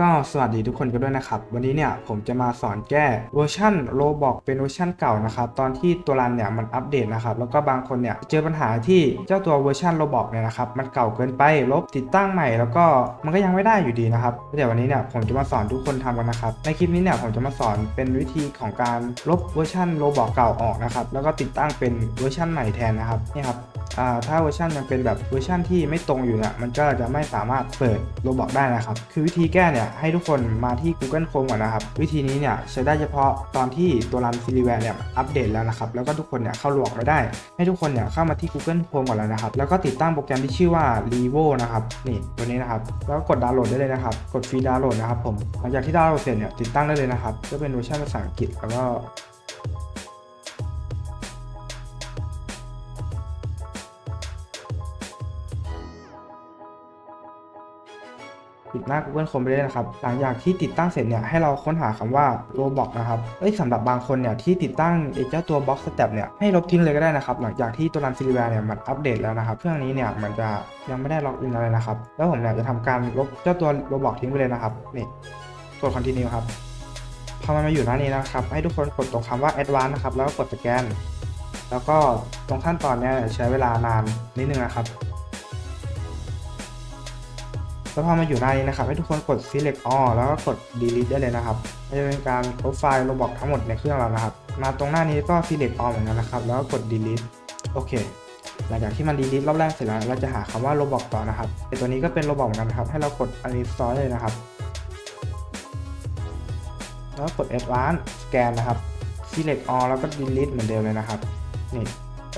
ก็สวัสดีทุกคนกันด้วยนะครับ วันนี้เนี่ยผมจะมาสอนแก้เวอร์ชันโ o บอกเป็นเวอร์ชันเก่านะครับตอนที่ตัวรันเนี่ยมันอัปเดตนะครับแล้วก็บางคนเนี่ยเจอปัญหาที่เจ้าตัวเวอร์ชันโ o บอกเนี่ยนะครับมันเก่าเกินไปลบติดตั้งใหม่ แล้วก็มันก็ยังไม่ได้อยู่ดีนะครับเดี๋ยววันนี้เนี่ยผมจะมาสอนทุกคนทำกันนะครับในคลิปนี้เนี่ยผมจะมาสอนเป็นวิธีของการลบเวอร์ชันโ o บอกเก่าออกนะครับแล้วก็ติดตั้งเป็นเวอร์ชันใหม่แทนนะครับนี่ครับ ถ้าเวอร์ชันยังเป็นแบบเวอร์ชันที่ไม่ตรงอยู่เนี่ยมันก็จะไม่สามารถเปิดโรบอกได้นะครับ คือวิธีแก้เนี่ยให้ทุกคนมาที่ Google Chrome ก่อนนะครับ วิธีนี้เนี่ยใช้ได้เฉพาะตอนที่ตัวรันซีรีแวร์เนี่ยอัปเดตแล้วนะครับแล้วก็ทุกคนเนี่ยเข้าโรบอกไม่ได้ ให้ทุกคนเนี่ยเข้ามาที่ Google Chrome ก่อนแล้วนะครับแล้วก็ติดตั้งโปรแกรมที่ชื่อว่า Revo นะครับนี่ตัวนี้นะครับแล้วก็กดดาวน์โหลดได้เลยนะครับกดฟรีดาวน์โหลดนะครับผมหลังจากที่ดาวน์โหลดเสร็จเนี่ยติดตั้งได้เลยนะครับก็เป็นเวอร์ชันภาษาอังกฤษแล้วก็ ปิดหน้า Google Chrome ไปเลยนะครับ หลังจากที่ติดตั้งเสร็จเนี่ยให้เราค้นหาคำว่า Roblox นะครับเอ้ยสำหรับบางคนเนี่ยที่ติดตั้งไอ้เจ้าตัว Box Step เนี่ยให้ลบทิ้งเลยก็ได้นะครับ หลังจากที่ตัวรันซีรีแวร์เนี่ยมันอัปเดตแล้วนะครับ เครื่องนี้เนี่ยมันจะยังไม่ได้ล็อกอินอะไรนะครับ แล้วผมเนี่ยจะทำการลบเจ้าตัว Roblox ทิ้งไปเลยนะครับ นี่กด continue ครับ พอมันมาอยู่หน้านี้นะครับ ให้ทุกคนกดตรงคำว่า Advanced นะครับ แล้วก็กดสแกน แล้วก็ตรงขั้นตอนเนี้ยใช้เวลานานนิดนึงนะครับ แล้วพอมาอยู่หน้านี้นะครับ ให้ทุกคนกด select all แล้วก็กด delete ได้เลยนะครับมันจะเป็นการลบไฟล์โรบอกทั้งหมดในเครื่องเรานะครับ มาตรงหน้านี้ก็ select all เหมือนกันนะครับ แล้วก็กด delete โอเค หลังจากที่มัน delete รอบแรกเสร็จแล้ว เราจะหาคำว่าโรบอกต่อนะครับไอตัวนี้ก็เป็นโรบอกเหมือนกันนะครับ ให้เรากด uninstall เลยนะครับ แล้วกด advance scan นะครับ select all แล้วก็ delete เหมือนเดิมเลยนะครับ นี่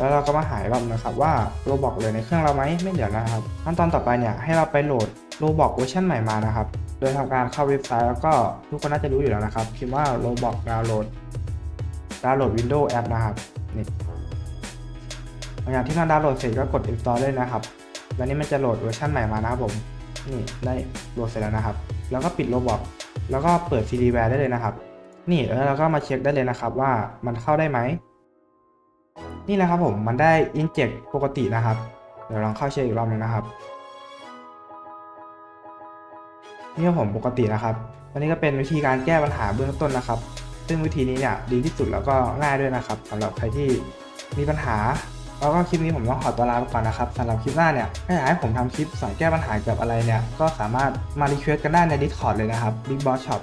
แล้วเราก็มาหายรอบนะครับว่าโรบอกเลยในเครื่องเราไหมไม่เหลือนะครับขั้นตอนต่อไปเนี่ยให้เราไปโหลดโรบอกเวอร์ชันใหม่มานะครับ โดยทำการเข้าเว็บไซต์แล้วก็ทุกคนน่าจะรู้อยู่แล้วนะครับพิมพ์ว่าโรบอกดาวน์โหลดดาวน์โหลด Windows App นะครับนี่หลังจากที่เราดาวน์โหลดเสร็จก็กด install เลยนะครับแล้วนี้มันจะโหลดเวอร์ชันใหม่มานะครับผมนี่ได้โหลดเสร็จแล้วนะครับ แล้วก็ปิดโรบอกแล้วก็เปิด CDWare ได้เลยนะครับ นี่แล้วเราก็มาเช็คได้เลยนะครับว่ามันเข้าได้ไหม นี่แหละครับผมมันได้ inject ปกตินะครับ เดี๋ยวลองเข้าเช็คอีกรอบหนึงนะครับ นี่ครับผมปกตินะครับอันนี้ก็เป็นวิธีการแก้ปัญหาเบื้องต้นนะครับ ซึ่งวิธีนี้เนี่ยดีที่สุดแล้วก็ง่ายด้วยนะครับสำหรับใครที่มีปัญหาแล้วก็คลิปนี้ผมต้องขอตัวลาไปก่อนนะครับสำหรับคลิปหน้าเนี่ยถ้าอยากให้ผมทำคลิปสอนแก้ปัญหาเกี่ยวกับอะไรเนี่ยก็สามารถมารีเควสกันได้ใน Discord เลยนะครับ Big Boss Shop